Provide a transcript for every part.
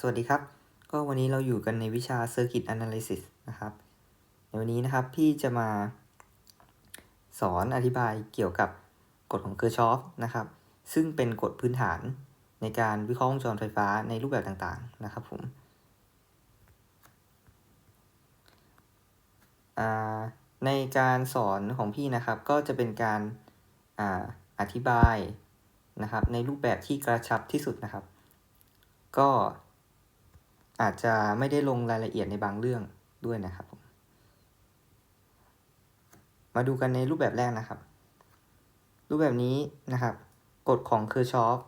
สวัสดีครับ ก็วันนี้เราอยู่กันในวิชา Circuit Analysis นะครับ ในวันนี้นะครับพี่จะมาสอนอธิบายเกี่ยวกับกฎของเคอร์ชอฟนะครับ ซึ่งเป็นกฎพื้นฐานในการวิเคราะห์วงจรไฟฟ้าในรูปแบบต่างๆนะครับผมในการสอนของพี่นะครับก็จะเป็นการอาอธิบายนะครับในรูปแบบที่กระชับที่สุดนะครับ ก็ อาจจะไม่ได้ลงรายละเอียดในบางเรื่องด้วยนะครับผมมาดูกันในรูปแบบแรกนะครับ รูปแบบนี้นะครับ กฎของเคอร์ชอฟ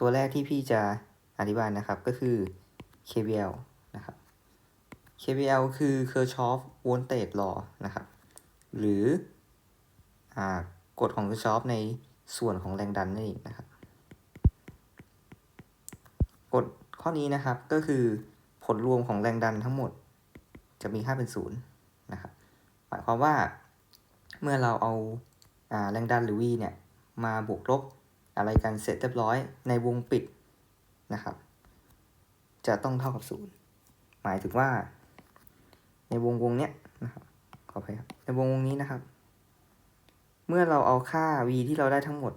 ตัวแรกที่พี่จะอธิบายนะครับก็คือ KVL นะครับ KVL คือ Kirchhoff Voltage Law นะครับ หรืออกฎของ Kirchhoff ในส่วนของแรงดันนั่นเองนะครับ กฎข้อนี้นะครับก็คือ ผลรวมของแรงดันทั้งหมดจะมีค่าเป็นศูนย์นะครับ หมายความว่าเมื่อเราเอาอาแรงดันหรือ V เนี่ยมาบวกลบอะไรกันเสร็จเรียบร้อยในวงปิดนะครับ จะต้องเท่ากับศูนย์หมายถึงว่า ในวงวงเนี้ยนะครับขออภัยครับในวงวงนี้นะครับ เมื่อเราเอาค่า v ที่เราได้ทั้งหมด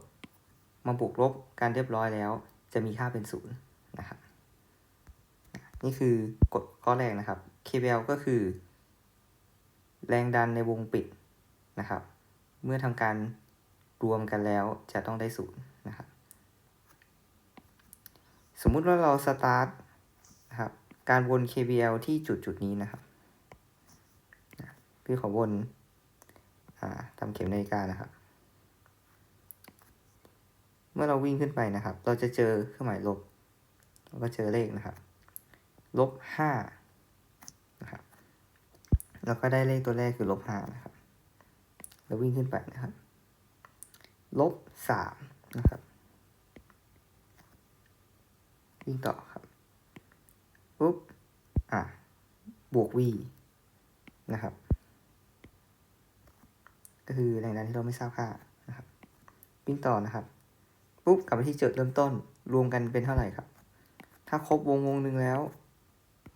มาบวกลบกันเรียบร้อยแล้ว จะมีค่าเป็นศูนย์นะครับ นี่คือกฎข้อแรกนะครับ KVL ก็คือ แรงดันในวงปิดนะครับ เมื่อทำการรวมกันแล้วจะต้องได้ศูนย์นะครับ สมมุติว่าเราสตาร์ทนะครับการวน KVL ที่จุดจุดนี้นะครับพี่ขอวนทำเข็มนาฬิกานะครับ เมื่อเราวิ่งขึ้นไปนะครับ เราจะเจอเครื่องหมายลบเราก็เจอเลขนะครับ ลบห้านะครับแล้วก็ได้เลขตัวแรกคือลบห้านะครับ แล้ววิ่งขึ้นไปนะครับ ลบสามนะครับ วิ่งต่อครับปุ๊บ อะ บวก v นะครับ ก็คือแรงดันที่เราไม่ทราบค่านะครับ วิ่งต่อนะครับ ปุ๊บ กลับไปที่จุดเริ่มต้น รวมกันเป็นเท่าไหร่ครับ ถ้าครบวงวงหนึ่งแล้ว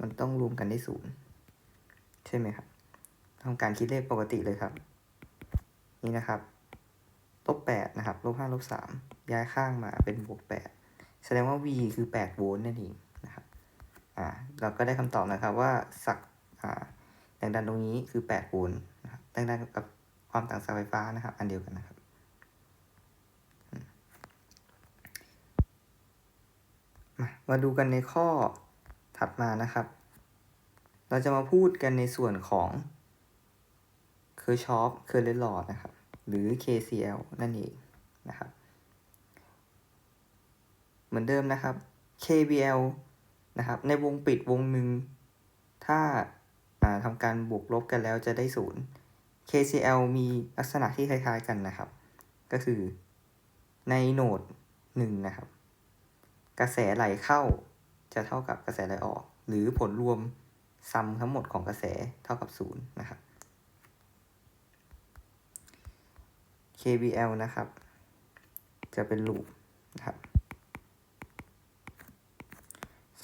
มันต้องรวมกันได้ศูนย์ใช่ไหมครับทำการคิดเลขปกติเลยครับ นี่นะครับลบแปดนะครับลบห้าลบสามย้ายข้างมาเป็นบวกแปดแสดงว่า v คือแปดโวลต์นั่นเองนะครับอ่าเราก็ได้คำตอบนะครับว่าสักอ่าแรงดันตรงนี้คือแปดโวลต์นะครับแรงดันกับความต่างสายไฟฟ้านะครับ อันเดียวกันนะครับมามาดูกันในข้อ ถัดมานะครับ เราจะมาพูดกันในส่วนของ Kirchhoff Current Law นะครับ หรือ KCL นั่นเองนะครับ เหมือนเดิมนะครับ KVL นะครับ ในวงปิดวงหนึ่ง ถ้าทำการบวกลบกันแล้วจะได้ศูนย์ KCL มีลักษณะที่คล้ายๆกันนะครับ ก็คือในโหนดหนึ่งนะครับ กระแสไหลเข้า จะเท่ากับกระแสไหลออก หรือผลรวมซัมทั้งหมดของกระแสเท่ากับศูนย์นะครับ KVL นะครับ จะเป็นลูปนะครับ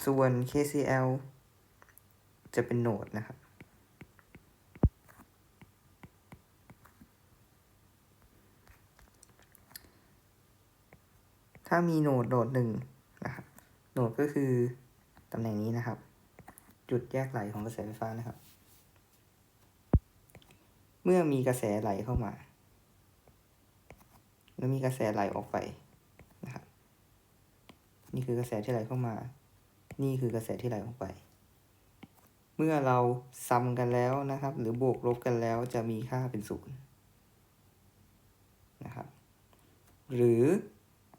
ส่วน KCL จะเป็นโหนดนะครับ ถ้ามีโหนดโนดหนึ่ง โหนดก็คือตำแหน่งนี้นะครับ จุดแยกไหลของกระแสไฟฟ้านะครับ เมื่อมีกระแสไหลเข้ามา แล้วมีกระแสไหลออกไปนะครับ นี่คือกระแสที่ไหลเข้ามา นี่คือกระแสที่ไหลออกไป เมื่อเราซัมกันแล้วนะครับ หรือบวกลบกันแล้วจะมีค่าเป็นศูนย์นะครับ หรือ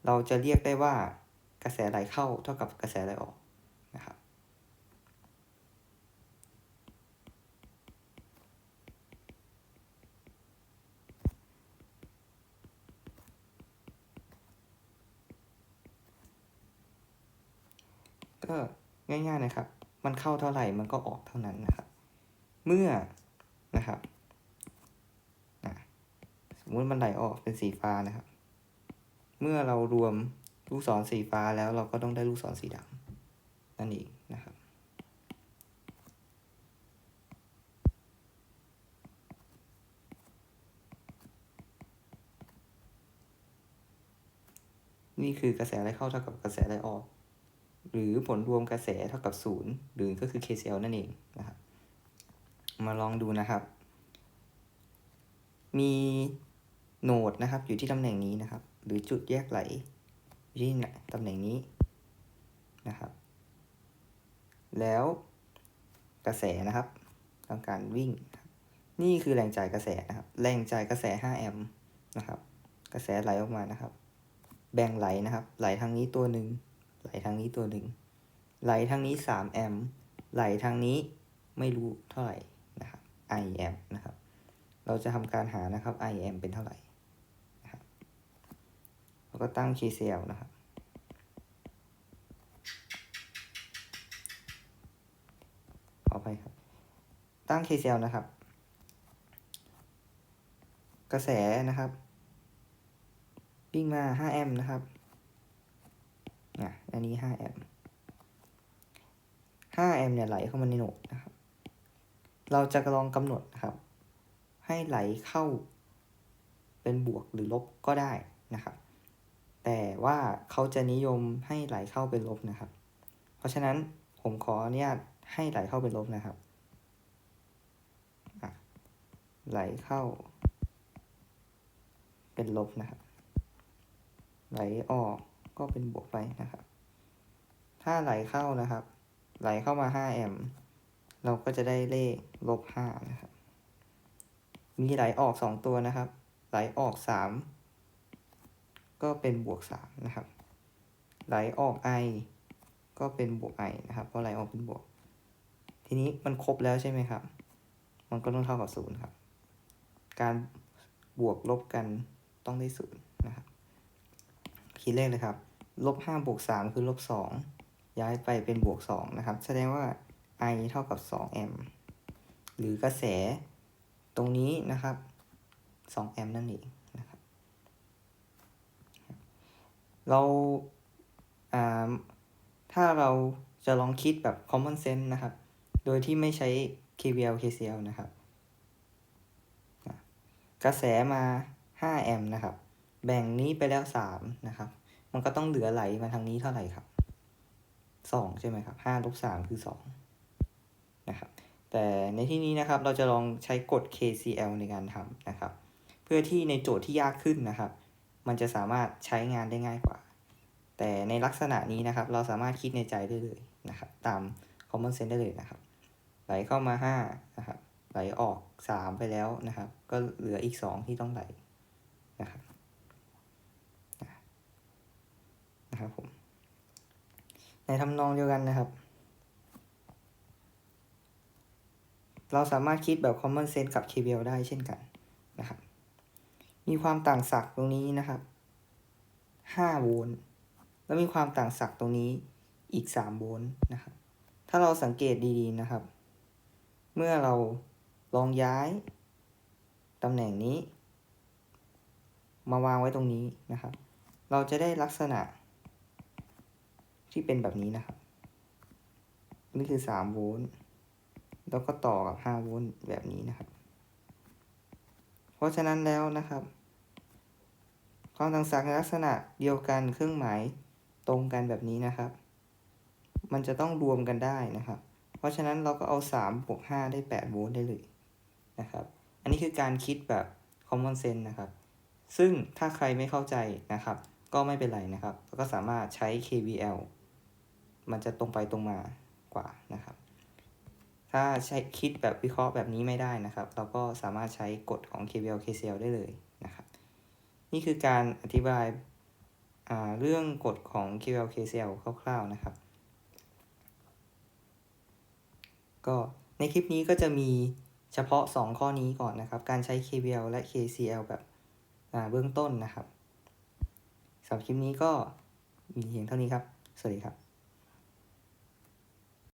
เราจะเรียกได้ว่า กระแสไหลเข้าเท่ากับกระแสไหลออกนะครับก็ง่ายๆนะครับ มันเข้าเท่าไหร่มันก็ออกเท่านั้นนะครับ เมื่อนะครับสมมุติมันไหลออกเป็นสีฟ้านะครับ เมื่อเรารวม ลูกศรสีฟ้าแล้วเราก็ต้องได้ลูกศรสีดำนั่นเองนะครับ นี่คือกระแสไหลเข้าเท่ากับกระแสไหลออก หรือผลรวมกระแสเท่ากับศูนย์หรือก็คือ KCL นั่นเองนะครับ มาลองดูนะครับ มีโหนดนะครับอยู่ที่ตำแหน่งนี้นะครับ หรือจุดแยกไหล อยู่ที่ตำแหน่งนี้นะครับ แล้วกระแสนะครับทำการวิ่ง นี่คือแรงจ่ายกระแสนะครับ แรงจ่ายกระแส 5 แอมป์นะครับ กระแสไหลออกมานะครับ แบ่งไหลนะครับ ไหลทางนี้ตัวหนึ่งไหลทางนี้ตัวหนึ่งไหลทางนี้ 3 แอมป์ไหลทางนี้ไม่รู้เท่าไหร่นะครับ I แอมป์นะครับ เราจะทำการหานะครับ I แอมป์เป็นเท่าไหร่ เราก็ตั้ง KCL นะครับ ขออภัยครับ ตั้ง KCL นะครับ กระแสนะครับ วิ่งมา 5 แอมป์นะครับอะอันนี้ 5 แอมป์5แอมป์เนี่ยไหลเข้ามาในโหนดนะครับ เราจะลองกำหนดนะครับ ให้ไหลเข้าเป็นบวกหรือลบก็ได้นะครับ แต่ว่าเขาจะนิยมให้ไหลเข้าเป็นลบนะครับ เพราะฉะนั้นผมขออนุญาตให้ไหลเข้าเป็นลบนะครับ ไหลเข้า เป็นลบนะครับ ไหลออกก็เป็นบวกไปนะครับ ถ้าไหลเข้านะครับ ไหลเข้ามา5แอมป์เราก็จะได้เลขลบ5นะครับ มีไหลออก 2 ตัวนะครับ ไหลออก 3 ก็เป็นบวก 3 นะครับ ไหลออก i ก็เป็นบวก i นะครับ เพราะไหลออกเป็นบวก ทีนี้มันครบแล้วใช่ไหมครับ มันก็ต้องเท่ากับ 0 ครับ การบวกลบกันต้องได้ศูนย์นะครับคิดเลขเลยครับ ลบ5บวก3คือลบ 2 ย้ายไปเป็นบวก 2 นะครับ แสดงว่า i เท่ากับ2แอมป์หรือกระแสตรงนี้นะครับ2แอมป์นั่นเองนะครับ เราถ้าเราจะลองคิดแบบ common sense นะครับ โดยที่ไม่ใช้ KVL KCL นะครับ กระแสมา 5 แอมป์นะครับ แบ่งนี้ไปแล้ว 3 นะครับ มันก็ต้องเหลือไหลมาทางนี้เท่าไหร่ครับ 2 ใช่ไหมครับ5ลบ3คือ 2 นะครับ แต่ในที่นี้นะครับเราจะลองใช้กฎ KCL ในการทำนะครับ เพื่อที่ในโจทย์ที่ยากขึ้นนะครับ มันจะสามารถใช้งานได้ง่ายกว่า แต่ในลักษณะนี้นะครับ เราสามารถคิดในใจได้เลยนะครับ ตาม common sense ได้เลยนะครับ ไหลเข้ามา5นะครับ ไหลออก 3 ไปแล้วนะครับ ก็เหลืออีก 2 ที่ต้องไหลนะครับนะครับผม ในทำนองเดียวกันนะครับ เราสามารถคิดแบบ common sense กับ KVL ได้เช่นกัน มีความต่างศักย์ตรงนี้นะครับ5โวลต์แล้วมีความต่างศักย์ตรงนี้อีก3โวลต์นะครับ ถ้าเราสังเกตดีๆนะครับ เมื่อเราลองย้ายตำแหน่งนี้ มาวางไว้ตรงนี้นะครับ เราจะได้ลักษณะ ที่เป็นแบบนี้นะครับ นี่คือ 3 โวลต์ แล้วก็ต่อกับ 5 โวลต์แบบนี้นะครับ ราะฉะนั้นแล้วนะครับความต่างศักย์ในลักษณะเดียวกันเครื่องหมายตรงกันแบบนี้นะครับ มันจะต้องรวมกันได้นะครับ เพราะฉะนั้นเราก็เอา3บวก5ได้8โวลต์ได้เลยนะครับ อันนี้คือการคิดแบบ common sense นะครับ ซึ่งถ้าใครไม่เข้าใจนะครับ ก็ไม่เป็นไรนะครับ ก็สามารถใช้ KVL มันจะตรงไปตรงมากว่านะครับ ถ้าใช้คิดแบบวิเคราะห์แบบนี้ไม่ได้นะครับ เราก็สามารถใช้กฎของ KVL KCL ได้เลยนะครับ นี่คือการอธิบายเรื่องกฎของ KVL KCL คร่าวๆนะครับ ก็ในคลิปนี้ก็จะมีเฉพาะ 2 ข้อนี้ก่อนนะครับ การใช้ KVL และ KCL แบบเบื้องต้นนะครับสำหรับคลิปนี้ก็มีเพียงเท่านี้ครับ สวัสดีครับ